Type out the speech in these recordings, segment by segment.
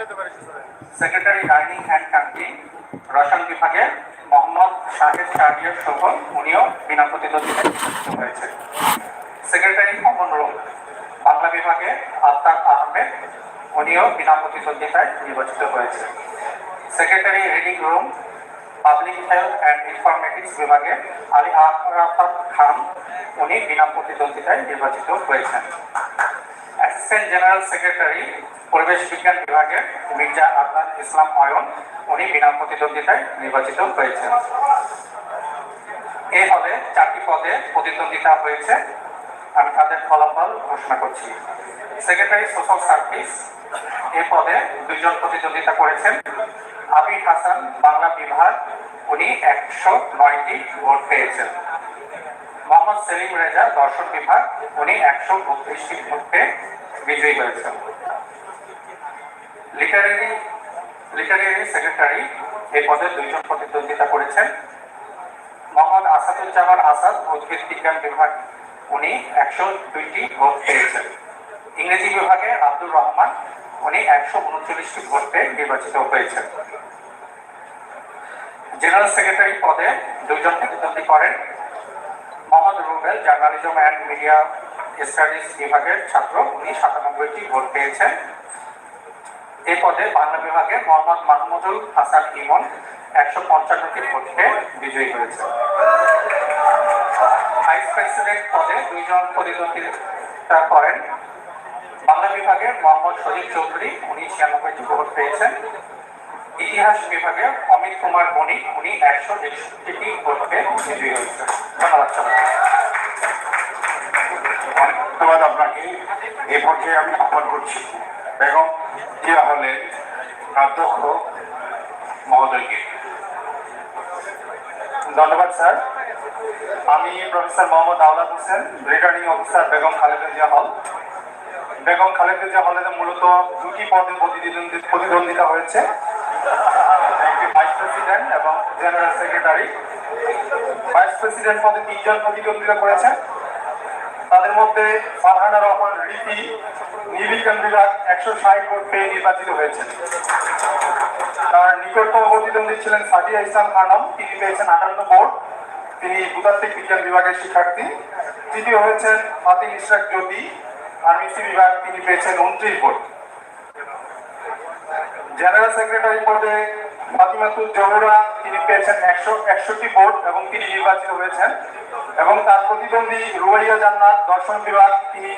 Secretary dining and canteen, রসায়ন বিভাগে মোহাম্মদ শাহেদ শাহরিয়ার শোভন উনিও বিনা প্রতিদ্বন্দ্বিতায় হয়েছে। সেক্রেটারি কমন রুম, বাংলা বিভাগে আফতাব আহমেদ, উনিও বিনা প্রতিদ্বন্দ্বিতায় নির্বাচিত হয়েছে। Secretary reading room, public health and informatics বিভাগে আলী আরাফাত খান, উনি বিনা প্রতিদ্বন্দ্বিতায় নির্বাচিত হয়েছেন। অ্যাসিস্ট্যান্ট জেনারেল সেক্রেটারি পরিবেশ বিজ্ঞান বিভাগের মির্জা আদনান ইসলাম অয়ন উনি বিনা প্রতিদ্বন্দ্বিতায় নির্বাচিত হয়েছেন। এই হলে চারটি পদে প্রতিদ্বন্দ্বিতা হয়েছে। আমি তাদের ফলাফল ঘোষণা করছি। সেক্রেটারি সোশ্যাল সার্ভিস এই পদে দুইজন প্রতিদ্বন্দ্বিতা করেছেন। আবির হাসান, বাংলা বিভাগ, উনি একশো নয়টি ভোট পেয়েছেন। মোহাম্মদ সেলিম রেজা, দর্শন বিভাগ, উনি একশো বত্রিশটি ভোট পেয়ে বিজয়ী হয়েছেন। লিটারেরি লিটারেরি সেক্রেটারি এই পদে দুইজন প্রতিদ্বন্দ্বিতা করেছেন। মোহাম্মদ আসাদুজ্জামান আসাদ, উদ্ভিদ বিজ্ঞান বিভাগ, উনি একশো দুইটি ভোট পেয়েছেন। ইংরেজি বিভাগে আব্দুর রহমান, উনি একশো উনচল্লিশটি ভোট নির্বাচিত হয়েছেন। জেনারেল সেক্রেটারি পদে দুইজন প্রতিদ্বন্দ্বী করেন। Mohammad Rubel, journalism and media studies বিভাগের ছাত্র, উনি সাতানব্বইটি ভোট পেয়েছেন। এই পদে বাংলা বিভাগে মোহাম্মদ মাহমুদুল হাসান ইমন একশো পঞ্চান্নটি ভোট বিজয়ী হয়েছে। ভাইস প্রেসিডেন্ট পদে দুইজন প্রতিদ্বন্দ্বিতা করেন। বাংলা বিভাগে মোহাম্মদ শরীফ চৌধুরী, উনি ছিয়ানব্বইটি ভোট পেয়েছেন। ইতিহাস বিভাগে অমিত কুমার বণিক উনি একশো একষট্টিটি ভোট পেয়ে বিজয়ী হয়েছেন। ধন্যবাদ ধন্যবাদ আপনাকে। এ পর্যায়ে আমি আহ্বান করছি। বেগম জিয়া হলে অধ্যক্ষ মহোদয়কে? ধন্যবাদ, স্যার। আমি professor Mohammad Aulad Hossain, returning officer Begum Khaleda Zia hall. Begum Khaleda Zia হলে মূলত দুটি পদে প্রতিদ্বন্দ্বী- প্রতিদ্বন্দ্বিতা হয়েছে। একটি ভাইস প্রেসিডেন্ট এবং জেনারেল সেক্রেটারি। ভাইস প্রেসিডেন্ট পদে তিনজন প্রতিদ্বন্দ্বিতা করেছেন। তাদের মধ্যে ফারহানা রহমান রীতি নির্বিজ্ঞান বিভাগ একশো ষাট ভোট পেয়ে নির্বাচিত হয়েছেন। তার নিকটতম প্রতিদ্বন্দ্বী ছিলেন সাদিয়া ইসলাম খানম, তিনি পেয়েছেন আটান্ন ভোট। তিনি ভূতাত্ত্বিক বিজ্ঞান বিভাগের শিক্ষার্থী। তৃতীয় হয়েছেন ফাতিম ইশরাক জ্যোতি আর্মিসি বিভাগ, তিনি পেয়েছেন উনত্রিশ ভোট। জেনারেল সেক্রেটারি পদে ফাতিমাতুল জহুরা, তিনি পেয়েছেন একশো একষট্টি ভোট এবং তিনি নির্বাচিত হয়েছেন। এবং তার প্রতিদ্বন্দ্বী রুবাইয়া জান্নাত দর্শন বিভাগ, তিনি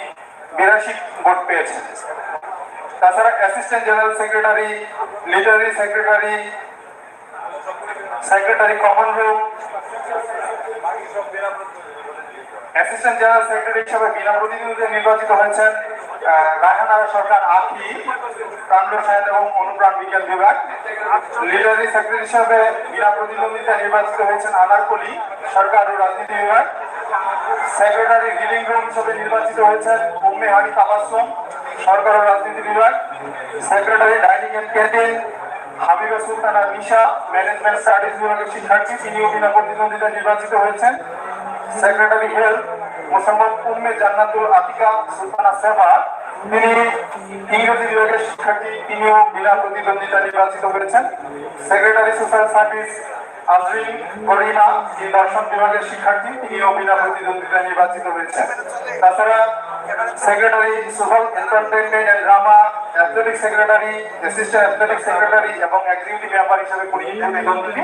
বিরাশি ভোট পেয়েছেন। তাছাড়া assistant general secretary, literary secretary secretary common room, assistant general secretary হিসেবে বিনা প্রতিনিধিতে নির্বাচিত হয়েছেন। আহ, রায়হানা সরকার আখি প্রাণ রসায়ন এবং অনুপ্রাণ বিজ্ঞান বিভাগ। লিটারি সেক্রেটারি হিসেবে বিনা প্রতিদ্বন্দ্বিতা নির্বাচিত হয়েছেন আনারকলি সরকার ও রাজনীতি বিভাগ। সেক্রেটারি রিলিং রুম হিসেবে নির্বাচিত হয়েছেন উম্মে হানি তাবাসম সরকার ও রাজনীতি বিভাগ। Secretary dining and canteen Habiba Sultana Nisha management studies বিভাগের শিক্ষার্থী তিনিও বিনা প্রতিদ্বন্দ্বিতা নির্বাচিত হয়েছেন। সেক্রেটারি হেলথ মোসাম্মদ উম্মে জান্নাতুল আতিকা সুলতানা সেবা তিনি ইংরেজি বিভাগের শিক্ষার্থী তিনিও বিনা নির্বাচিত হয়েছেন। সেক্রেটারি সোশ্যাল সার্ভিস আজরিন দর্শন বিভাগের শিক্ষার্থী, তিনিও বিনা athletic secretary assistant athletic secretary এবং এক্সিকিউটিভ হিসেবে কুড়ি প্রতিদ্বন্দ্বী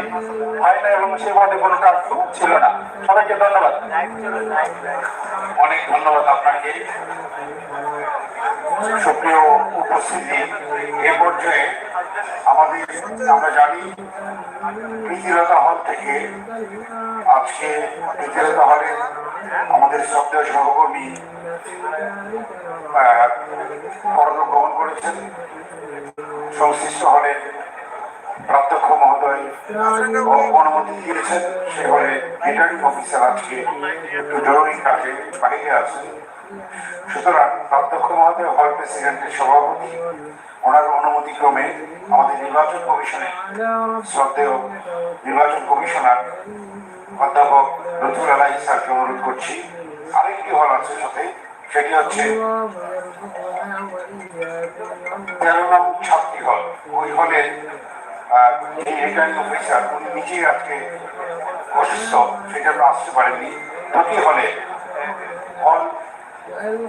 এবং সে কোনো প্রার্থী ছিল না। সবাইকে ধন্যবাদ। অনেক ধন্যবাদ আপনাকে। সুপ্রিয় উপস্থিতি এ পর্যায়ে আমাদের আমরা জানি প্রীতিলতা হল থেকে আজকে প্রীতিলতা হলে আমাদের শ্রদ্ধেয় সহকর্মী পরলোক গমন করেছেন। সংশ্লিষ্ট হলে প্রাধ্যক্ষ মহোদয় অনুমতি দিয়েছেন। সে হলে রিটার্নিং অফিসার আজকে একটু জরুরি কাজে বাইরে আছেন। সুতরাং অধ্যক্ষ মহোদয় হল প্রেসিডেন্টের সভাপতি। ওনার অনুমতিক্রমে আমাদের নির্বাচন কমিশনে শ্রদ্ধেয় নির্বাচন কমিশনার অধ্যাপক লতুল আলাহি স্যারকে অনুরোধ করছি। আরেকটি হল আছে সাথে, সেটি হচ্ছে তেরো নাম ছাত্রী হল। ওই হলে রিটার্নিং অফিসার, উনি নিজেই আজকে অসুস্থ সেটা আসতে পারেননি। দুটি হলে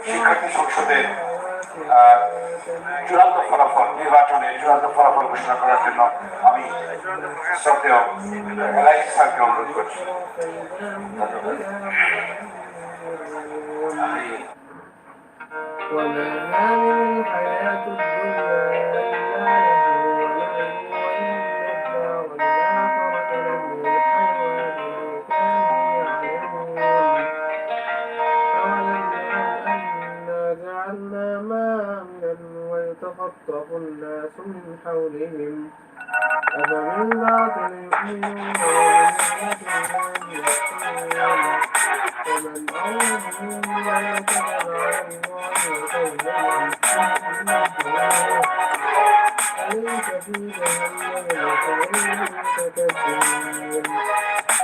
শিক্ষার্থী সংসদের আহ, চূড়ান্ত ফলাফল নির্বাচনের চূড়ান্ত ফলাফল ঘোষণা করার জন্য আমি শ্রদ্ধেয় এলআইসি স্যারকে অনুরোধ করছি আমি وما هذه الحياة الدنيا ويتخطف الناس من حولهم. أفمن باطل يؤمنون وبنعمة الله ومن أظلم ممن على الله وكذب أليس في جهنم مثوى للمتكبرين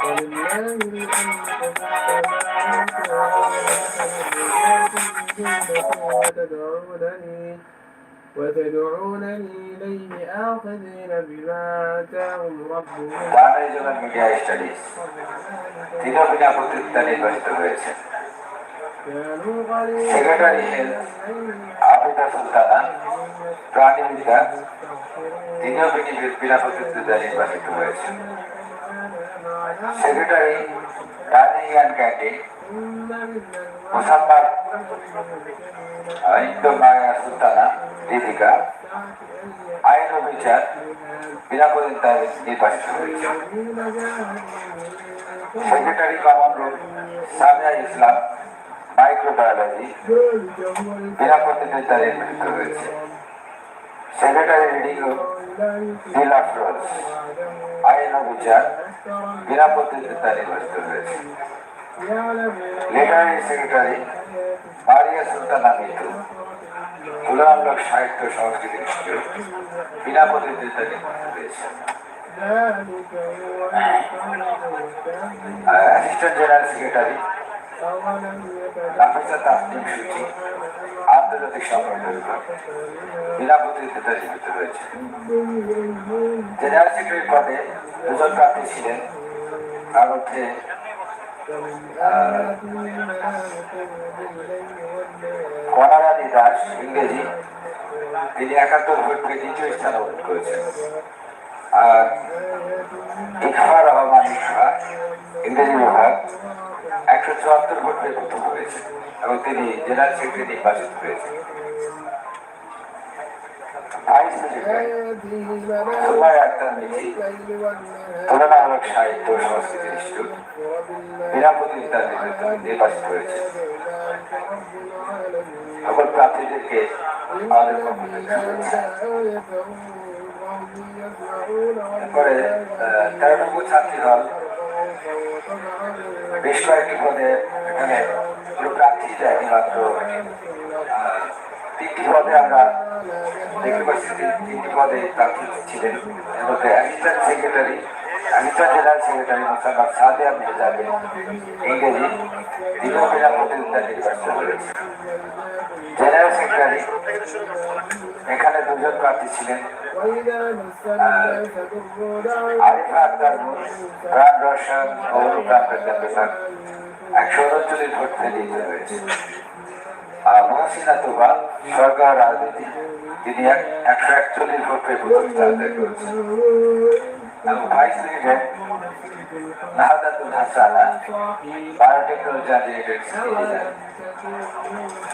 ولله الأمر في السماوات والأرض وتدعونني وتدعونني إليه آخذين بما آتاهم ربهم বাংলাদেশ জেলা মিডিয়া স্টাডিজ তিনিও বিনা প্রতিযোগিতা নির্বাচিত হয়েছেন كانوا قليلا সেক্রেটারি হেলথ আফিদা সুলতানা প্রাণীবিদ্যা তিনিও বিনি- বিনা প্রতিযোগিতা নির্বাচিত হয়েছেন secretary dining and canteen Mosammat Indo Maya Sultana Deepika আইন ও বিচার বিনা প্রতিযোগিতা নির্বাচিত হয়েছে secretary common room Samia Islam microbiology বিনা প্রতিযোগিতা নির্বাচিত হয়েছে সেক্রেটারি রিডিং রুম বিল আফরোজ আইন ও বিচার বিনা প্রতিযোগিতা নির্বাচিত হয়েছে লেটারি সেক্রেটারি মারিয়া সুলতানা মিতু গুণামূলক সাহিত্য সংস্কৃতি বিনা প্রতিদ্বন্দ্বিতাকে পেয়েছেন জেনারেল সেক্রেটারি আন্তর্জাতিক সম্পর্ক বিভাগ বিনা প্রতিদ্বন্দ্বিতায় রয়েছে। জেনারেল সেক্রেটারি পদে দুজন প্রার্থী ছিলেন। তার মধ্যে কনারানী দাস ইংরেজি, তিনি একাত্তর ভোট পেয়ে দ্বিতীয় স্থান অর্জন করেছেন। আর ইকফা রহমান ইকফা ইংরেজি বিভাগ, একশো চুয়াত্তর ভোট পেয়ে প্রথম হয়েছে এবং তিনি জেনারেল সেক্রেটারি নির্বাচিত হয়েছেন। সাহিত্য সংস্কৃতি ইনস্টিটিউট বিনা প্রতিযোগিতা নির্বাচিত হয়েছে সকল প্রার্থীদেরকে আমাদের। এরপরে তেরো প্রার্থী আহ, তিনটি পদে আমরা ছিলেন। Secretary assistant general secretary Mosammat Sade Ahmed general secretary এখানে দুজন প্রার্থী ছিলেন। আরিফা আক্তার প্রাণ রসায়ন ও অনুপ্রাণ একশো উনচল্লিশ ভোট ফেলিয়ে হয়েছে আর মহসিনা তুবা সরকার, রাজনীতি তিনি এক- একশো একচল্লিশ ভোট এবং ভাইস প্রেসিডেন্ট নাহাদাতুল হাসানা বায়োটেকনোলজি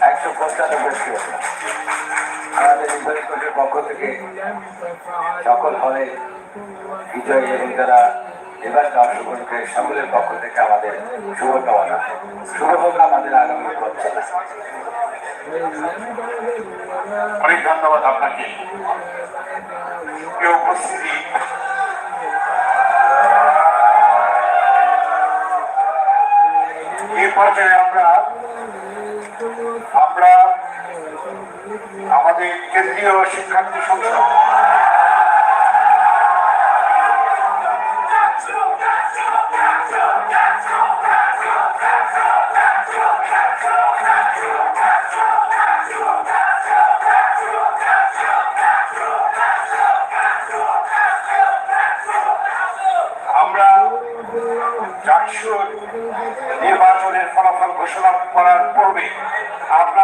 একশো পঁচানব্বই পক্ষ থেকে সকল হলে বিজয়ী এবং যারা নির্বাচনে অংশগ্রহণ করে সকলের পক্ষ থেকে আমাদের শুভকামনা। শুভ আমাদের আগামী চলা। অনেক ধন্যবাদ আপনাকে। উপস্থিতি? এই পর্যায়ে আমরা আমরা আমাদের কেন্দ্রীয় শিক্ষার্থী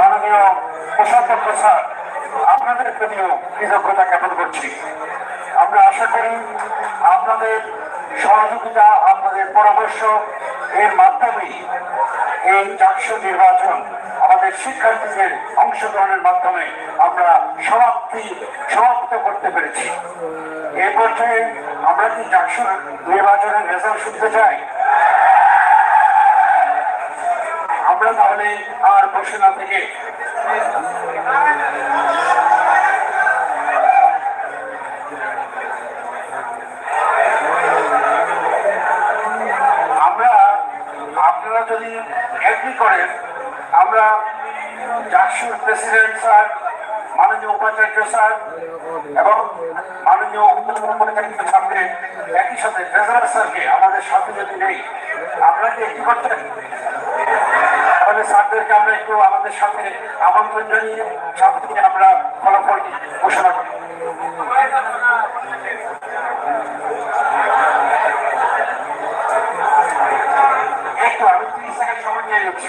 মাননীয় কোষাধ্যক্ষ স্যার আপনাদের প্রতিও কৃতজ্ঞতা জ্ঞাপন করছি। আমরা আশা করি আপনাদের সহযোগিতা, আপনাদের পরামর্শ এর মাধ্যমেই এই চারশো নির্বাচন আমাদের শিক্ষার্থীদের অংশগ্রহণের মাধ্যমে আমরা সমাপ্তি, সমাপ্ত করতে পেরেছি। এই পর্যায়ে আমরা কি চারশো নির্বাচনের রেজাল্ট শুনতে চাই? আমরা তাহলে আর বসে না থেকে আমরা, আপনারা যদি এগ্রি করেন, আমরা চারশোর প্রেসিডেন্ট স্যার, মাননীয় উপাচার্য স্যার এবং মাননীয় উপমুখ্যমন্ত্রী সামনে একই সাথে স্যারকে আমাদের সাথে যদি নেই, আমরা কি করতেন তাহলে স্যারদেরকে আমরা একটু আমাদের সাথে আমন্ত্রণ জানিয়ে সাথে আমরা ফলাফল ঘোষণা করি। একটু আমি তিরিশ সেকেন্ড সময় নিয়ে যাচ্ছি।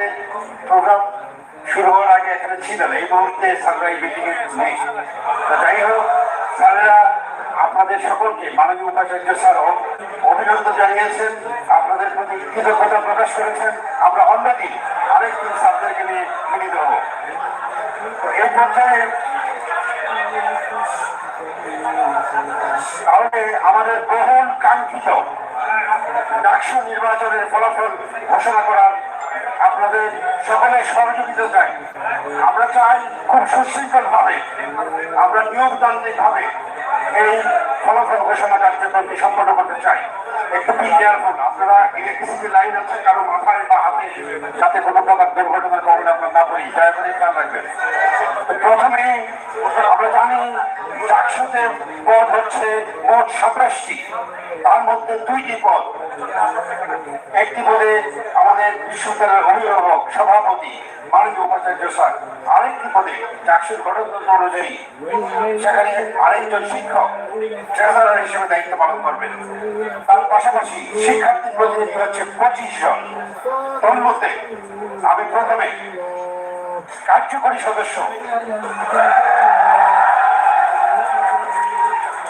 আমাদের প্রোগ্রাম শুরু হওয়ার আগে এখানে ছিলেন এই মুহূর্তে নেই। যাই হোক, স্যারেরা আপনাদের সকলকে মাননীয় উপাচার্য অভিনন্দন জানিয়েছেন। আপনাদের প্রতি কৃতজ্ঞতা প্রকাশ করেছেন। আমরা আরেকদিন স্যারদেরকে নিয়ে এই পর্যায়ে তাহলে আমাদের বহুল কাঙ্ক্ষিত ডাকসু নির্বাচনের ফলাফল ঘোষণা করার আপনাদের সকলের সহযোগিতা চাই। আমরা চাই খুব সুশৃঙ্খল ভাবে আমরা নিয়মতান্ত্রিক ভাবে এই ফলাফল ঘোষণা কার্যক্রমটি সম্পন্ন করতে চাই। একটু বি কেয়ারফুল আপনারা ইলেকট্রিসিটি লাইন আছে, কারও মাথায় বা হাতে যাতে কোনো প্রকার দুর্ঘটনার কবলে আমরা না পড়ি দয়া করে খেয়াল রাখবেন। প্রথমে, আমরা জানি চারশোতে পদ হচ্ছে মোট সাতাশটি, তার মধ্যে দুইটি পদ একটি পদে আমাদের বিশ্ববিদ্যালয়ের অভিভাবক সভাপতি মাননীয় উপাচার্য স্যার, আরেকটি পদে চাকসুর গণতন্ত্র অনুযায়ী সেখানে আরেকজন শিক্ষক ট্রেজারার হিসেবে দায়িত্ব পালন করবেন। তার পাশাপাশি শিক্ষার্থী প্রতিনিধি হচ্ছে পঁচিশ জন। তন্মধ্যে আমি প্রথমে কার্যকরী সদস্য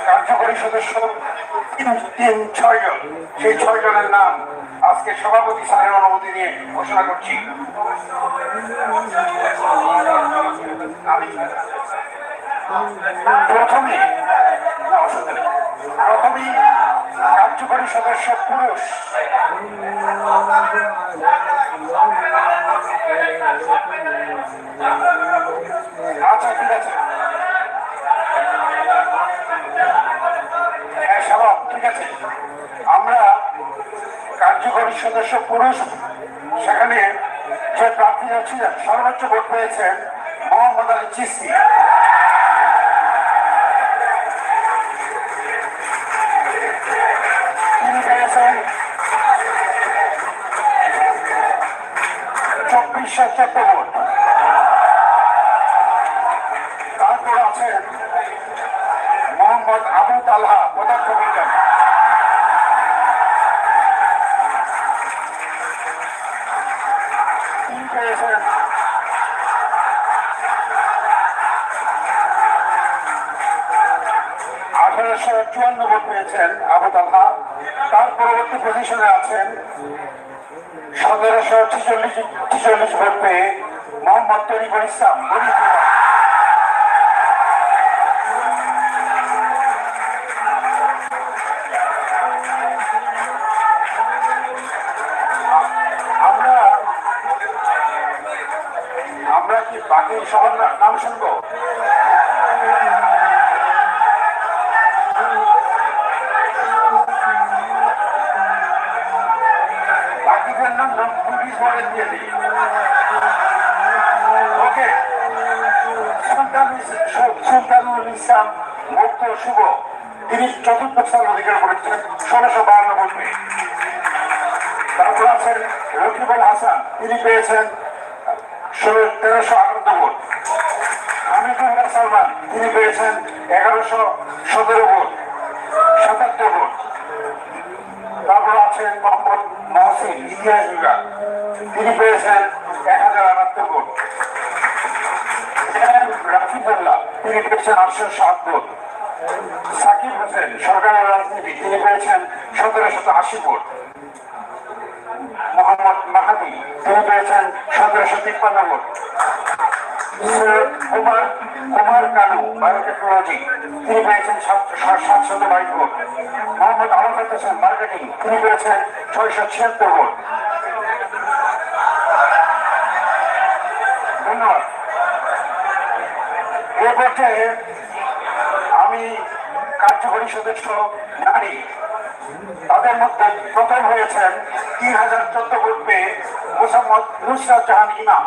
কার্যকরী সদস্য তিন ছয়জন ছয় জন সেই ছয়জনের নাম আজকে সভাপতি স্যারের অনুমতি নিয়ে ঘোষণা করছি প্রথমে। প্রথমেই কার্যকরী সদস্য পুরুষ সেখানে যে প্রার্থীরা ছিলেন সর্বোচ্চ ভোট পেয়েছেন মোহাম্মদ আলী চিস্তি। পেয়েছেন আবু তালহা। তার পরবর্তী পজিশনে আছেন সতেরোশো ছিচল্লিশ ছিচল্লিশ ভোট পেয়ে মোহাম্মদ তরিকুল ইসলাম আমরা কি বাকি সবার নাম শুনব? মুক্ত শুভ তিনি চতুর্থ স্থান অধিকার করেছেন। ষোলোশো বাহান্ন তারপর আছেন রকিবুল হাসান। তিনি পেয়েছেন তেরোশো আটান্ন ভোট। হামিদুল্লাহ সালমান, তিনি পেয়েছেন এগারোশো সতেরো ভোট। সাতাত্তর ভোট। তারপর আছেন মোহাম্মদ মহসিন, ইতিহাস বিভাগ। তিনি পেয়েছেন এক হাজার আটাত্তর ভোট। রাফিদুল্লাহ তিনি পেয়েছেন আটশো সাত ভোট। সাকিব হোসেন, সরকারের রাজনীতি, তিনি পেয়েছেন সতেরোশত আশি ভোট। মোহাম্মদ মাহাদি, তিনি পেয়েছেন সতেরোশো তিপ্পান্ন ভোট। কুমার কুমার কানু বায়োটেকনোলজি তিনি পেয়েছেন সাতশত বাইশ ভোট। মোহাম্মদ আরাফাত হোসেন মার্কেটিং, তিনি পেয়েছেন ছয়শো ছিয়াত্তর ভোট। ধন্যবাদ। এ পর্যায়ে আমি কার্যকরী সদস্য নারী। তাদের মধ্যে প্রথম হয়েছেন তিন হাজার চোদ্দ পেয়ে মোসাম্মদ নুসরাত জাহান ইমাম।